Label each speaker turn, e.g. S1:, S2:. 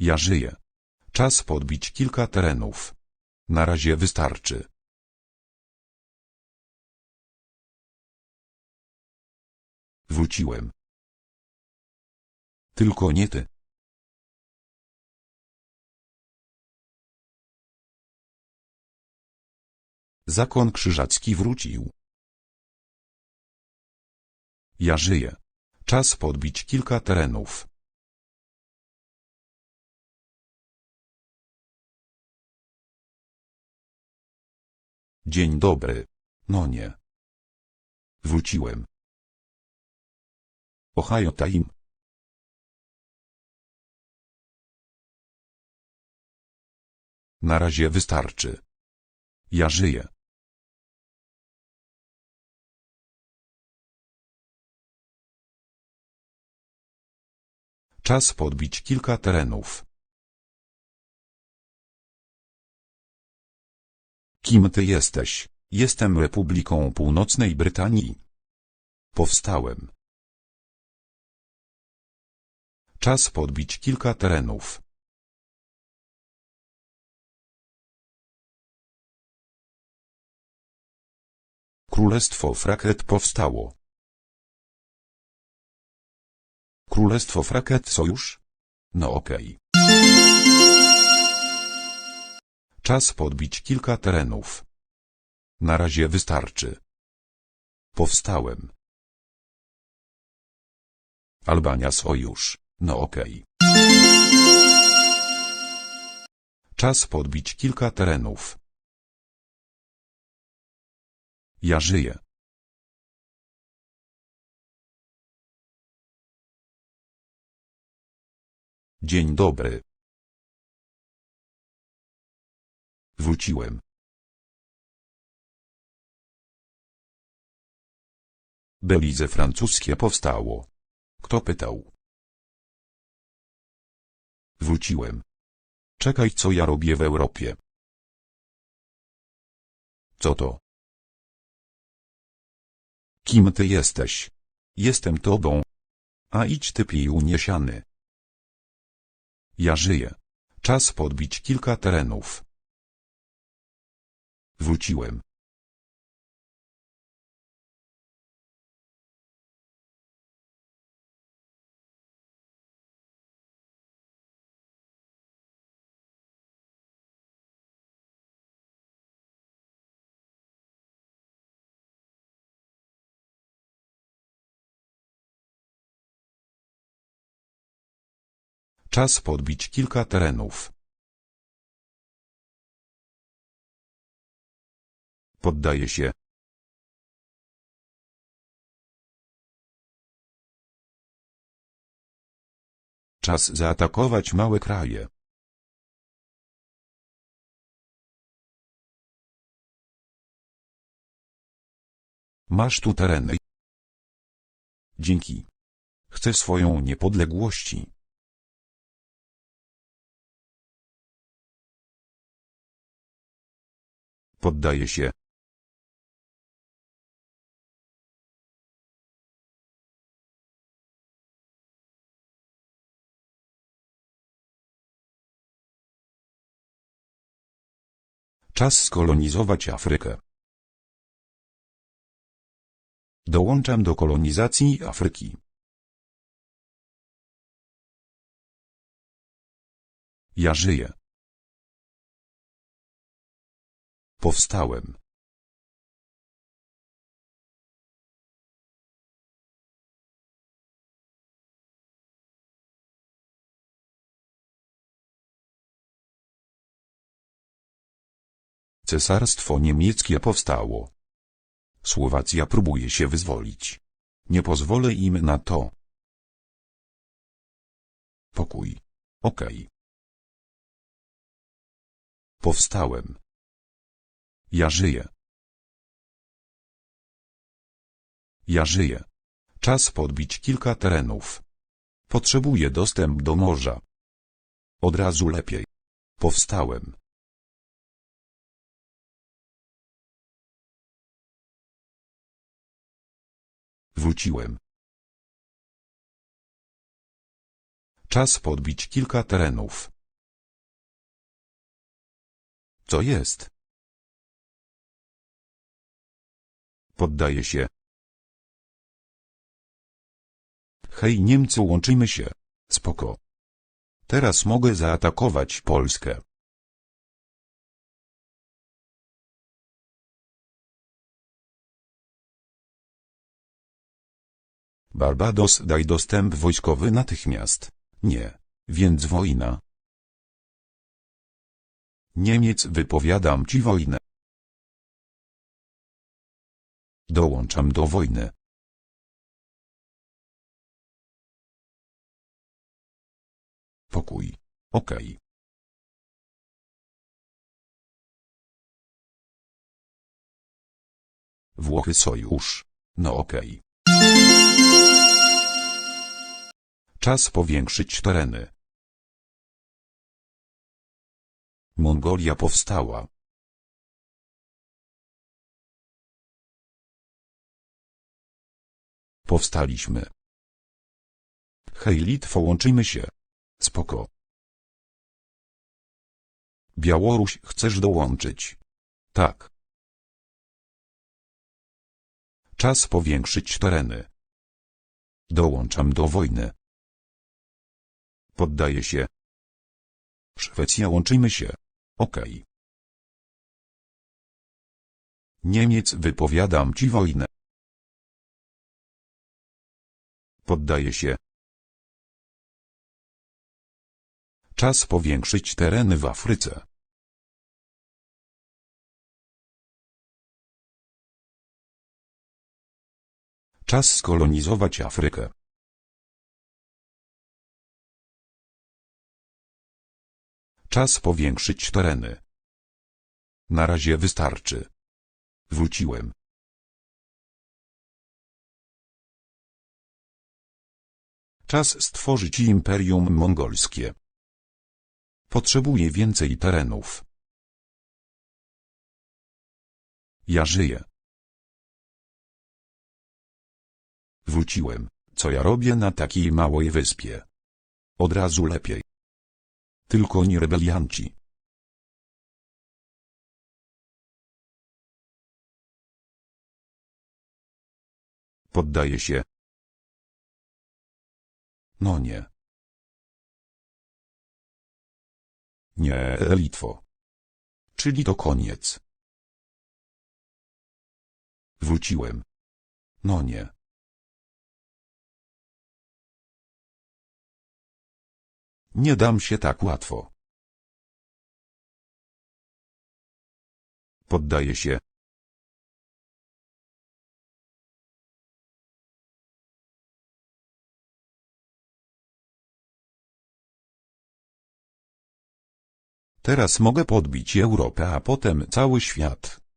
S1: Ja żyję. Czas podbić kilka terenów. Na razie wystarczy. Wróciłem. Tylko nie ty. Zakon krzyżacki wrócił. Ja żyję. Czas podbić kilka terenów. Dzień dobry. No nie. Wróciłem. Ohio Time. Na razie wystarczy. Ja żyję. Czas podbić kilka terenów. Kim ty jesteś? Jestem Republiką Północnej Brytanii. Powstałem. Czas podbić kilka terenów. Królestwo Fraket powstało. Królestwo Fraket Sojusz? No okej. Czas podbić kilka terenów. Na razie wystarczy. Powstałem. Albania Sojusz. No okej. Czas podbić kilka terenów. Ja żyję. Dzień dobry. Wróciłem. Belize francuskie powstało. Kto pytał? Wróciłem. Czekaj co ja robię w Europie. Co to? Kim ty jesteś? Jestem tobą. A idź ty pij uniesiany. Ja żyję. Czas podbić kilka terenów. Wróciłem. Czas podbić kilka terenów. Poddaje się. Czas zaatakować małe kraje. Masz tu tereny. Dzięki. Chcę swoją niepodległości. Poddaje się. Czas skolonizować Afrykę. Dołączam do kolonizacji Afryki. Ja żyję. Powstałem. Cesarstwo niemieckie powstało. Słowacja próbuje się wyzwolić. Nie pozwolę im na to. Pokój. Okej. Powstałem. Ja żyję. Ja żyję. Czas podbić kilka terenów. Potrzebuję dostęp do morza. Od razu lepiej. Powstałem. Wróciłem. Czas podbić kilka terenów. Co jest? Poddaje się. Hej Niemcy łączymy się. Spoko. Teraz mogę zaatakować Polskę. Barbados daj dostęp wojskowy natychmiast. Nie. Więc wojna. Niemiec wypowiadam ci wojnę. Dołączam do wojny. Pokój. Okej. Włochy sojusz. No okej. Czas powiększyć tereny. Mongolia powstała. Powstaliśmy. Hej Litwo łączymy się. Spoko. Białoruś chcesz dołączyć? Tak. Czas powiększyć tereny. Dołączam do wojny. Poddaję się. Szwecja łączymy się. Okej. Niemiec wypowiadam ci wojnę. Poddaję się. Czas powiększyć tereny w Afryce. Czas skolonizować Afrykę. Czas powiększyć tereny. Na razie wystarczy. Wróciłem. Czas stworzyć imperium mongolskie. Potrzebuję więcej terenów. Ja żyję. Wróciłem. Co ja robię na takiej małej wyspie? Od razu lepiej. Tylko nie rebelianci. Poddaje się. No nie. Nie, Litwo. Czyli to koniec. Wróciłem. No nie. Nie dam się tak łatwo. Poddaję się. Teraz mogę podbić Europę, a potem cały świat.